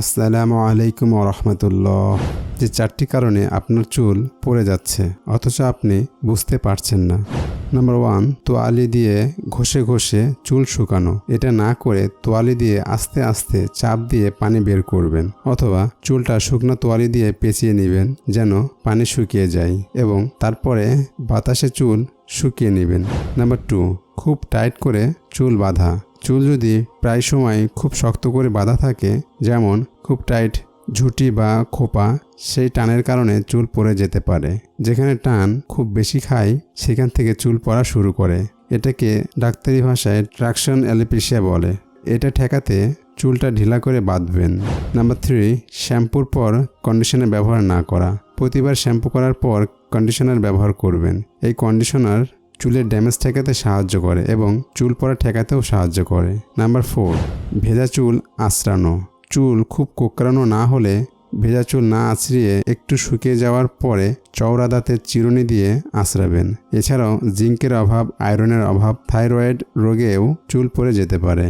আসসালামু আলাইকুম রহমতুল্লাহ। যে চারটি কারণে আপনার চুল পড়ে যাচ্ছে, অথচ আপনি বুঝতে পারছেন না। নাম্বার ওয়ান, তোয়ালি দিয়ে ঘষে ঘষে চুল শুকানো। এটা না করে তোয়ালি দিয়ে আস্তে আস্তে চাপ দিয়ে পানি বের করবেন, অথবা চুলটা শুকনো তোয়ালি দিয়ে পেঁচিয়ে নেবেন যেন পানি শুকিয়ে যায় এবং তারপরে বাতাসে চুল শুকিয়ে নেবেন। নাম্বার টু, খুব টাইট করে চুল বাঁধা। চুল যদি প্রায় সময় খুব শক্ত করে বাঁধা থাকে, যেমন খুব টাইট ঝুঁটি বা খোপা, সেই টানের কারণে চুল পড়ে যেতে পারে। যেখানে টান খুব বেশি খায়, সেখান থেকে চুল পড়া শুরু করে। এটাকে ডাক্তারি ভাষায় ট্রাকশন অ্যালিপিসিয়া বলে। এটা ঠেকাতে চুলটা ঢিলা করে বাঁধবেন। নাম্বার থ্রি, শ্যাম্পুর পর কন্ডিশনার ব্যবহার না করা। প্রতিবার শ্যাম্পু করার পর কন্ডিশনার ব্যবহার করবেন। এই কন্ডিশনার চুলের ড্যামেজ ঠেকাতে সাহায্য করে এবং চুল পড়া ঠেকাতেও সাহায্য করে। নাম্বার ফোর, ভেজা চুল আঁচড়ানো। চুল খুব কোকড়ানো না হলে ভেজা চুল না আঁচড়িয়ে একটু শুকিয়ে যাওয়ার পরে চওড়া দাঁতের চিরুনি দিয়ে আঁচড়াবেন। এছাড়াও জিঙ্কের অভাব, আয়রনের অভাব, থাইরয়েড রোগেও চুল পড়ে যেতে পারে।